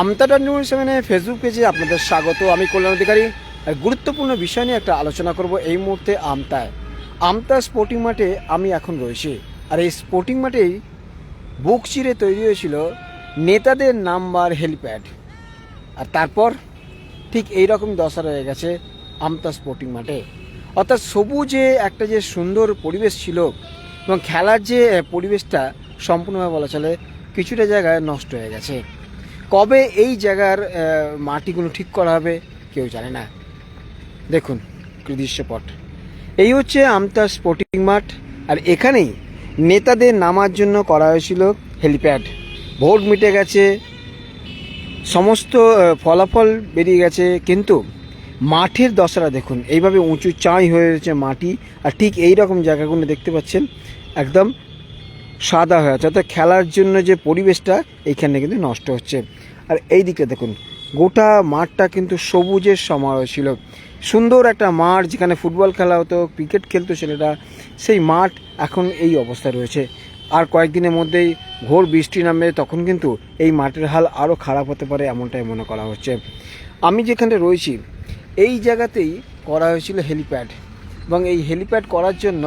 আমতা news সেভেনে Facebook পেজে আপনাদের স্বাগত। আমি কল্যাণ অধিকারী। গুরুত্বপূর্ণ বিষয় নিয়ে একটা আলোচনা করব এই মুহূর্তে আমতায়। আমতা স্পোর্টিং মাঠে আমি এখন রয়েছি। আর এই স্পোর্টিং মাঠেই বুক চিরে তৈরি হয়েছিল নেতাদের নাম্বার হেলিপ্যাড। আর তারপর ঠিক এই রকম দশা রয়ে গেছে আমতা স্পোর্টিং মাঠে। অর্থাৎ সবুজে একটা যে সুন্দর পরিবেশ ছিল এবং খেলার যে পরিবেশটা সম্পূর্ণভাবে বলা চলে, কিছুটা জায়গায় নষ্ট হয়ে গেছে। কবে এই জায়গার মাটিগুলো ঠিক করা হবে কেউ জানে না। দেখুন দৃশ্যপট এই হচ্ছে আমতা স্পোর্টিং মাঠ, আর এখানেই নেতাদের নামার জন্য করা হয়েছিল হেলিপ্যাড ভোট মিটে গেছে, সমস্ত ফলাফল বেরিয়ে গেছে, কিন্তু মাঠের দশরা দেখুন, এইভাবে উঁচু চাঁই হয়ে রয়েছে মাটি, আর ঠিক এই রকম জায়গাগুলো দেখতে পাচ্ছেন, একদম সাদা হয়ে আছে। অর্থাৎ খেলার জন্য যে পরিবেশটা, এইখানে কিন্তু নষ্ট হচ্ছে। আর এই দিকে দেখুন, গোটা মাঠটা কিন্তু সবুজের সমারোহ ছিল। সুন্দর একটা মাঠ যেখানে ফুটবল খেলা হতো, ক্রিকেট খেলতো ছেলেরা, সেই মাঠ এখন এই অবস্থায় রয়েছে। আর কয়েকদিনের মধ্যেই ঘোর বৃষ্টি নামবে তখন কিন্তু এই মাঠের হাল আরও খারাপ হতে পারে এমনটাই মনে করা হচ্ছে। আমি যেখানে রয়েছি, এই জায়গাতেই করা হয়েছিল হেলিপ্যাড। এবং এই হেলিপ্যাড করার জন্য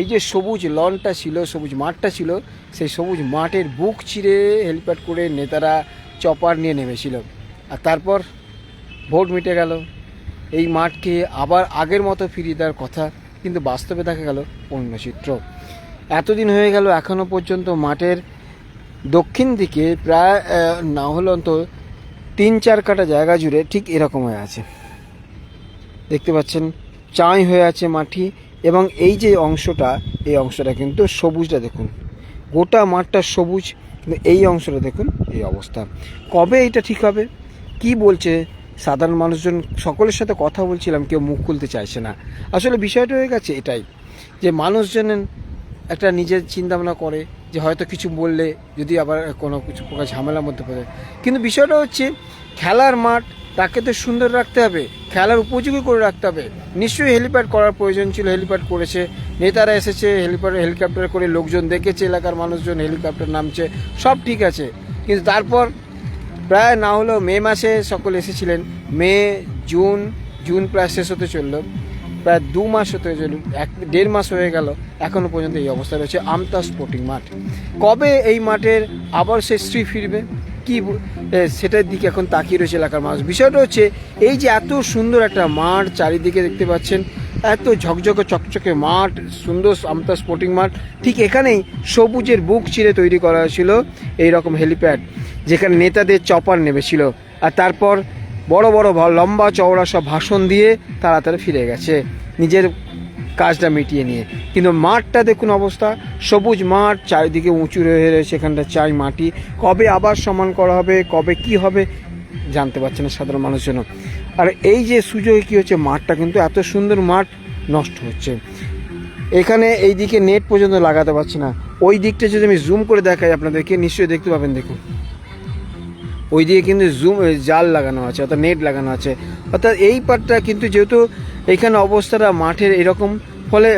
এই যে সবুজ লনটা ছিল, সবুজ মাঠটা ছিল, সেই সবুজ মাঠের বুক চিরে হেলিপ্যাড করে নেতারা চপার নিয়ে নেমেছিল। আর তারপর ভোট মিটে গেল। এই মাঠকে আবার আগের মতো ফিরিয়ে দেওয়ার কথা কিন্তু বাস্তবে দেখা গেল অন্য চিত্র। এতদিন হয়ে গেল এখনও পর্যন্ত মাঠের দক্ষিণ দিকে প্রায় না হলে অন্তত তিন চার কাটা জায়গা জুড়ে ঠিক এরকম হয়ে আছে। দেখতে পাচ্ছেন, চাঁই হয়ে আছে মাটি এবং এই যে অংশটা, এই অংশটা কিন্তু সবুজটা দেখুন। গোটা মাঠটা সবুজ কিন্তু এই অংশটা দেখুন, এই অবস্থা। কবে এটা ঠিক হবে? কি বলছে? সাধারণ মানুষজন, সকলের সাথে কথা বলছিলাম, কেউ মুখ খুলতে চাইছে না। আসলে বিষয়টা হয়ে গেছে এটাই, যে মানুষজনের একটা নিজের চিন্তাভাবনা করে, যে হয়তো কিছু বললে যদি আবার কোনো কিছু প্রকার ঝামেলার মধ্যে পড়ে। কিন্তু বিষয়টা হচ্ছে, খেলার মাঠ তাকে তো সুন্দর রাখতে হবে, খেলার উপযোগী করে রাখতে হবে। নিশ্চয়ই হেলিপ্যাড করার প্রয়োজন ছিল, হেলিপ্যাড করেছে। নেতারা এসেছে, হেলিপ্যাড, হেলিকপ্টার করে লোকজন দেখেছে, এলাকার মানুষজন হেলিকপ্টার নামছে, সব ঠিক আছে। কিন্তু তারপর প্রায় না হলেও মে মাসে সকল এসেছিলেন। মে, জুন জুন প্রায় শেষ হতে চলল। প্রায় দু মাস হতে চলল, এক, দেড় মাস হয়ে গেল এখনও পর্যন্ত এই অবস্থা রয়েছে আমতা স্পোর্টিং মাঠ। কবে এই মাঠের আবার সে শ্রী ফিরবে? কি সেটার দিকে এখন তাকিয়ে রয়েছে এলাকার মানুষ। বিষয়টা হচ্ছে, এই যে এত সুন্দর একটা মাঠ চারিদিকে দেখতে পাচ্ছেন, এত ঝকঝকে, চকচকে মাঠ, সুন্দর আমতা স্পোর্টিং মাঠ, ঠিক এখানেই সবুজের বুক চিরে তৈরি করা হয়েছিল এই রকম হেলিপ্যাড যেখানে নেতাদের চপার নেমেছিল। আর তারপর বড় বড় লম্বা চওড়া সব ভাষণ দিয়ে তাড়াতাড়ি ফিরে গেছে। নিজের কাজটা মিটিয়ে নিয়ে। কিন্তু মাঠটা দেখুন অবস্থা, সবুজ মাঠ, চারিদিকে উঁচু রয়ে রয়েছে এখানটা চাই মাটি। কবে আবার সমান করা হবে, কবে কি হবে, জানতে পারছে না সাধারণ মানুষজন। আর এই যে সুযোগে কি হচ্ছে, মাঠটা কিন্তু এত সুন্দর মাঠ নষ্ট হচ্ছে। এখানে এই দিকে নেট পর্যন্ত লাগাতে পারছি না। ওই দিকটা যদি আমি জুম করে দেখাই আপনাদেরকে, নিশ্চয়ই দেখতে পাবেন, দেখুন। ওই দিকে কিন্তু জুম জাল লাগানো আছে, অর্থাৎ নেট লাগানো আছে। অর্থাৎ এই পার্টটা কিন্তু যেহেতু এখানে অবস্থাটা মাঠের এরকম, ফলে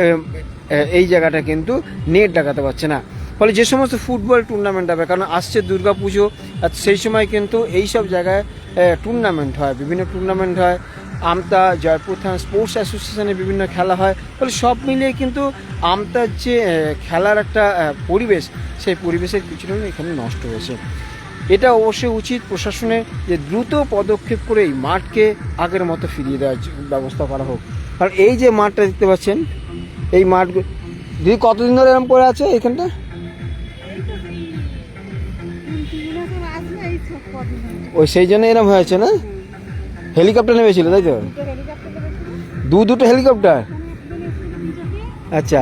এই জায়গাটা কিন্তু নেট লাগাতে পারছে না। ফলে যে সমস্ত ফুটবল টুর্নামেন্ট হবে, কারণ আসছে দুর্গা পুজো, আর সেই সময় কিন্তু এই সব জায়গায় টুর্নামেন্ট হয়, বিভিন্ন টুর্নামেন্ট হয়। আমতা, জয়পুর থানা স্পোর্টস অ্যাসোসিয়েশনে বিভিন্ন খেলা হয়। ফলে সব মিলিয়ে কিন্তু আমতার যে খেলার একটা পরিবেশ, সেই পরিবেশের কিছুটা এখানে নষ্ট হয়েছে। এটা অবশ্যই উচিত প্রশাসনের যে দ্রুত পদক্ষেপ করে এই মাঠকে আগের মতো ফিরিয়ে দেওয়ার ব্যবস্থা করা হোক। কারণ এই যে মাঠটা দেখতে পাচ্ছেন, এই মাঠ দিদি কতদিন ধরে এরকম পড়ে আছে এখানটা? ওই সেই জন্য এরকম হয়েছে না? হেলিকপ্টার নেমেছিল, তাই তো? দু দুটো হেলিকপ্টার? আচ্ছা।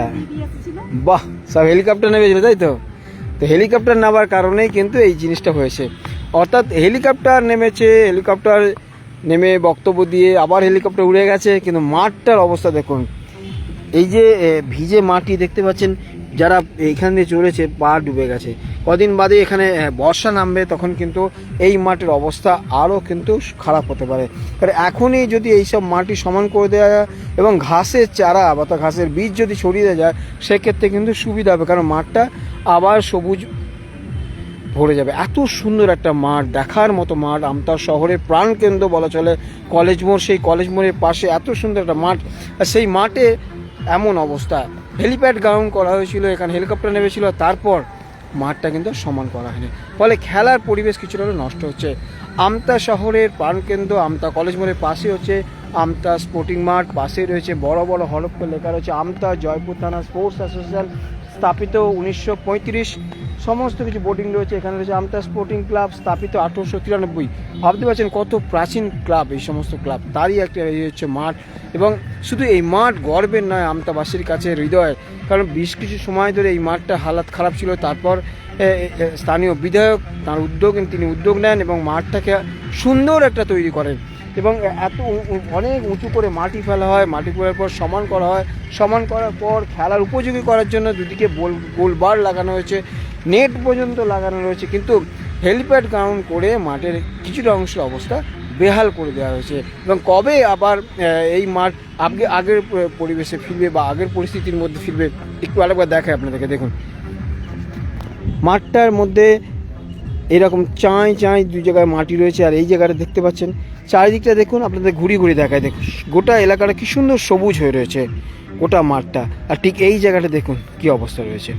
বাহ, সব হেলিকপ্টার নেমেছিল, তাই তো? তো হেলিকপ্টার নেওয়ার কারণেই কিন্তু এই জিনিসটা হয়েছে। অর্থাৎ হেলিকপ্টার নেমেছে, হেলিকপ্টার নেমে বক্তব্য দিয়ে আবার হেলিকপ্টার উড়ে গেছে, কিন্তু মাঠটার অবস্থা দেখুন। এই যে ভিজে মাটি দেখতে পাচ্ছেন, যারা এইখান দিয়ে চলেছে পা ডুবে গেছে। কদিন বাদে এখানে বর্ষা নামবে, তখন কিন্তু এই মাটির অবস্থা আরও কিন্তু খারাপ হতে পারে। কারণ এখনই যদি এইসব মাটি সমান করে দেওয়া যায় এবং ঘাসের চারা বা ঘাসের বীজ যদি ছড়িয়ে দেওয়া যায়, সেক্ষেত্রে কিন্তু সুবিধা হবে, কারণ মাঠটা আবার সবুজ ভরে যাবে। এত সুন্দর একটা মাঠ, দেখার মতো মাঠ আমতা শহরের প্রাণকেন্দ্র বলা চলে কলেজ মোড়, সেই কলেজ মোড়ের পাশে এত সুন্দর একটা মাঠ। আর সেই মাঠে এমন অবস্থা, হেলিপ্যাড গ্রাউন্ড করা হয়েছিল, এখানে হেলিকপ্টার নেমেছিল, তারপর মাঠটা কিন্তু সমান করা হয়নি। ফলে খেলার পরিবেশ কিছুটা নষ্ট হচ্ছে। আমতা শহরের প্রাণকেন্দ্র আমতা কলেজ মোড়ের পাশে হচ্ছে আমতা স্পোর্টিং মাঠ পাশে রয়েছে বড় বড় হরফে লেখা রয়েছে, আমতা জয়পুর থানা স্পোর্টস অ্যাসোসিয়েশন স্থাপিত উনিশশো পঁয়ত্রিশ। সমস্ত কিছু বোর্ডিং রয়েছে। এখানে রয়েছে আমতা স্পোর্টিং ক্লাব স্থাপিত আঠেরোশো তিরানব্বই। ভাবতে পারছেন কত প্রাচীন ক্লাব এই সমস্ত ক্লাব তারই একটা এই হচ্ছে মাঠ। এবং শুধু এই মাঠ গর্বের নয় আমতাবাসীর কাছে, হৃদয়। কারণ বেশ কিছু সময় ধরে এই মাঠটা হালাত খারাপ ছিল। তারপর স্থানীয় বিধায়ক, তার উদ্যোগ, তিনি উদ্যোগ নেন এবং মাঠটাকে সুন্দর একটা তৈরি করেন। এবং এত অনেক উঁচু করে মাটি ফেলা হয়, মাটি ফেলার পর সমান করা হয়। সমান করার পর খেলার উপযোগী করার জন্য দুদিকে গোল গোলবার লাগানো হয়েছে, নেট পর্যন্ত লাগানো রয়েছে, কিন্তু হেলিপ্যাড গ্রাউন্ড করে মাঠের কিছুটা অংশের অবস্থা বেহাল করে দেওয়া হয়েছে। এবং কবে আবার এই মাঠ আগে, আগের পরিবেশে ফিরবে বা আগের পরিস্থিতির মধ্যে ফিরবে, একটু আরেকবার দেখায় আপনাদেরকে, দেখুন। মাঠটার মধ্যে এরকম চাঁই চাঁই দুই জায়গায় মাটি রয়েছে, আর এই জায়গাটা দেখতে পাচ্ছেন চারিদিকটা দেখুন, আপনাদের ঘুরি ঘুরি দেখায়। দেখুন গোটা এলাকাটা কি সুন্দর সবুজ হয়ে রয়েছে, গোটা মাঠটা। আর ঠিক এই জায়গাটা দেখুন, কি অবস্থা রয়েছে।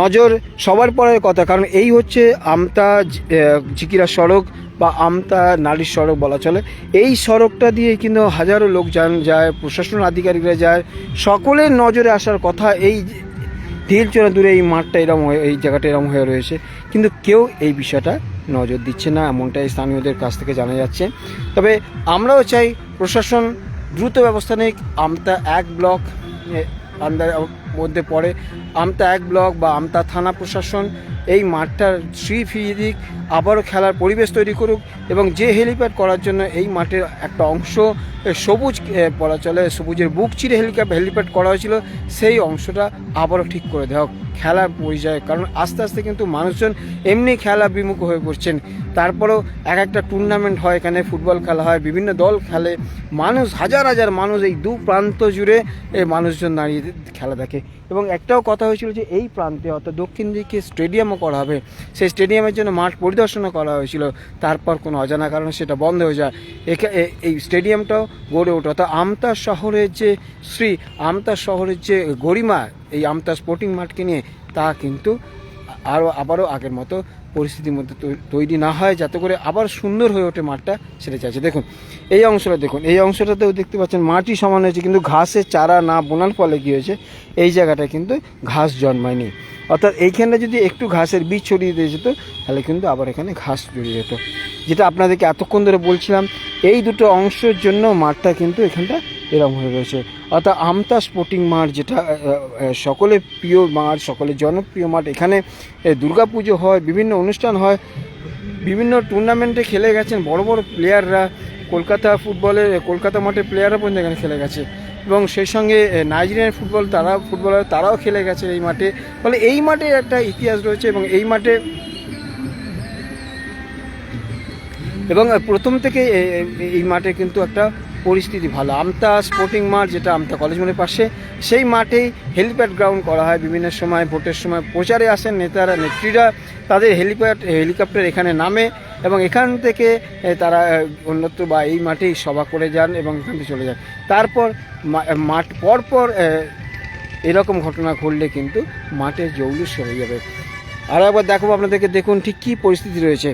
নজর সবার পরের কথা, কারণ এই হচ্ছে আমতা জিকিরা সড়ক বা আমতা নারীর সড়ক বলা চলে। এই সড়কটা দিয়ে কিন্তু হাজারো লোক যান, যায়, প্রশাসন আধিকারিকরা যায়। সকলের নজরে আসার কথা, এই ঢিল চলে দূরে এই মাঠটা এরম এই জায়গাটা এরম হয়ে রয়েছে। কিন্তু কেউ এই বিষয়টা নজর দিচ্ছে না এমনটাই স্থানীয়দের কাছ থেকে জানা যাচ্ছে। তবে আমরাও চাই প্রশাসন দ্রুত ব্যবস্থা নিক। আমতা এক ব্লক এ, আন্ডার মধ্যে পড়ে। আমতা এক ব্লক বা আমতা থানা প্রশাসন এই মাঠটার শ্রী ফিরিয়ে দিক আবারও খেলার পরিবেশ তৈরি করুক এবং যে হেলিপ্যাড করার জন্য এই মাঠের একটা অংশ সবুজ বলা চলে সবুজের বুক চিরে হেলিক্যাপ হেলিপ্যাড করা হয়েছিল সেই অংশটা আবারও ঠিক করে দেওয়া খেলার পরিচয় কারণ আস্তে আস্তে কিন্তু মানুষজন এমনি খেলা বিমুখ হয়ে পড়ছেন। তারপরেও এক একটা টুর্নামেন্ট হয়, এখানে ফুটবল খেলা হয়, বিভিন্ন দল খেলে। মানুষ, হাজার হাজার মানুষ এই দু প্রান্ত জুড়ে এই মানুষজন দাঁড়িয়ে খেলা দেখে। এবং একটাও কথা হয়েছিল যে এই প্রান্তে অর্থাৎ দক্ষিণ দিকে স্টেডিয়ামও করা হবে। সেই স্টেডিয়ামের জন্য মাঠ পরিদর্শনও করা হয়েছিল। তারপর কোনো অজানা কারণে সেটা বন্ধ হয়ে যায়। এই স্টেডিয়ামটাও গড়ে ওঠে। অর্থাৎ আমতা শহরের যে শ্রী আমতা শহরের যে গরিমা, এই আমতা স্পোর্টিং মাঠকে নিয়ে তা কিন্তু আরও আবারও আগের মতো পরিস্থিতির মধ্যে তৈরি না হয়, যাতে করে আবার সুন্দর হয়ে ওঠে মাঠটা সেটা চাইছে। দেখুন, এই অংশটা দেখুন, এই অংশটাতেও দেখতে পাচ্ছেন মাটি সমান হয়েছে, কিন্তু ঘাসের চারা না বোনার ফলে কী হয়েছে, এই জায়গাটায় কিন্তু ঘাস জন্মায়নি। অর্থাৎ এইখানটা যদি একটু ঘাসের বীজ ছড়িয়ে দিয়ে যেত, তাহলে কিন্তু আবার এখানে ঘাস জড়িয়ে যেত। যেটা আপনাদেরকে এতক্ষণ ধরে বলছিলাম, এই দুটো অংশের জন্য মাঠটা কিন্তু এখানটা এরম হয়ে রয়েছে। অর্থাৎ আমতা স্পোর্টিং মাঠ যেটা সকলের প্রিয় মাঠ সকলের জনপ্রিয় মাঠ, এখানে দুর্গা পুজো হয়, বিভিন্ন অনুষ্ঠান হয়, বিভিন্ন টুর্নামেন্টে খেলে গেছেন, বড় বড় প্লেয়াররা কলকাতা ফুটবলে কলকাতা মাঠের প্লেয়াররা পর্যন্ত এখানে খেলে গেছে। এবং সেই সঙ্গে নাইজেরিয়ান ফুটবল তারা ফুটবলার তারাও খেলে গেছে এই মাঠে। ফলে এই মাঠে একটা ইতিহাস রয়েছে এবং এই মাঠে এবং প্রথম থেকে এই মাঠে কিন্তু একটা পরিস্থিতি ভালো। আমতা স্পোর্টিং মাঠ যেটা আমতা কলেজ মোড়ের পাশে, সেই মাঠেই হেলিপ্যাড গ্রাউন্ড করা হয়। বিভিন্ন সময়, ভোটের সময় প্রচারে আসেন নেতারা, নেত্রীরা। তাদের হেলিপ্যাড হেলিকপ্টার এখানে নামে এবং এখান থেকে তারা অন্যত্র বা এই মাঠেই সভা করে যান এবং এখান থেকে চলে যান। তারপর মাঠ পরপর এরকম ঘটনা ঘটলে কিন্তু মাঠে জৌলুস হয়ে যাবে। আর একবার দেখো আপনাদেরকে, দেখুন ঠিক কী পরিস্থিতি রয়েছে।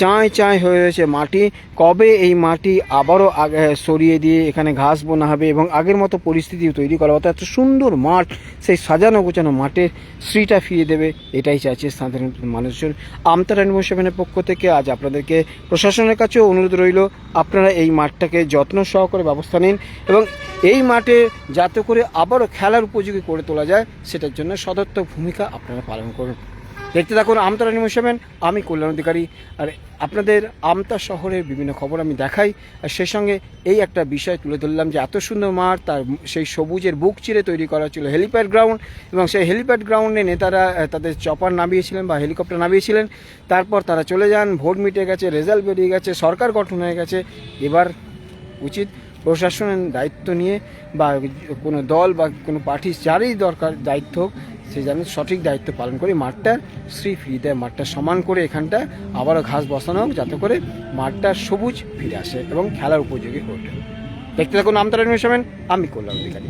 চাঁই চাঁই হয়ে রয়েছে মাটি। কবে এই মাটি আবারও আগে সরিয়ে দিয়ে এখানে ঘাস বোনা হবে এবং আগের মতো পরিস্থিতি তৈরি করা অর্থাৎ এত সুন্দর মাঠ, সেই সাজানো গোছানো মাঠের শ্রীটা ফিরিয়ে দেবে, এটাই চাইছে সাধারণ মানুষজন। আমতার অ্যানিমল সেভেনের পক্ষ থেকে আজ আপনাদেরকে প্রশাসনের কাছেও অনুরোধ রইল, আপনারা এই মাঠটাকে যত্ন সহকারে ব্যবস্থা নিন এবং এই মাঠে যাতে করে আবারও খেলার উপযোগী করে তোলা যায়, সেটার জন্য সদর্থক ভূমিকা আপনারা পালন করুন। দেখতে থাকুন আমতারা নিউজ আমি কল্যাণ অধিকারী। আর আপনাদের আমতা শহরের বিভিন্ন খবর আমি দেখাই। আর সেই সঙ্গে এই একটা বিষয় তুলে ধরলাম যে, এত সুন্দর মাঠ, তার সেই সবুজের বুক চিরে তৈরি করা ছিল হেলিপ্যাড গ্রাউন্ড এবং সেই হেলিপ্যাড গ্রাউন্ডে নেতারা তাদের চপার নামিয়েছিলেন বা হেলিকপ্টার নামিয়েছিলেন। তারপর তারা চলে যান, ভোট মিটে গেছে, রেজাল্ট বেরিয়ে গেছে, সরকার গঠন হয়ে গেছে। এবার উচিত প্রশাসনের দায়িত্ব নিয়ে বা কোনো দল বা কোনো পার্টি যারই দরকার দায়িত্ব হোক সে যেন সঠিক দায়িত্ব পালন করে। মাঠটা শ্রী ফিরিয়ে দেয় মাঠটা সমান করে এখানটা আবারও ঘাস বসানো হোক যাতে করে মাঠটা সবুজ ফিরে আসে এবং খেলার উপযোগী হয়ে ওঠে। দেখতে থাকুন আমতারা সেভেন, আমি করলাম অধিকারী।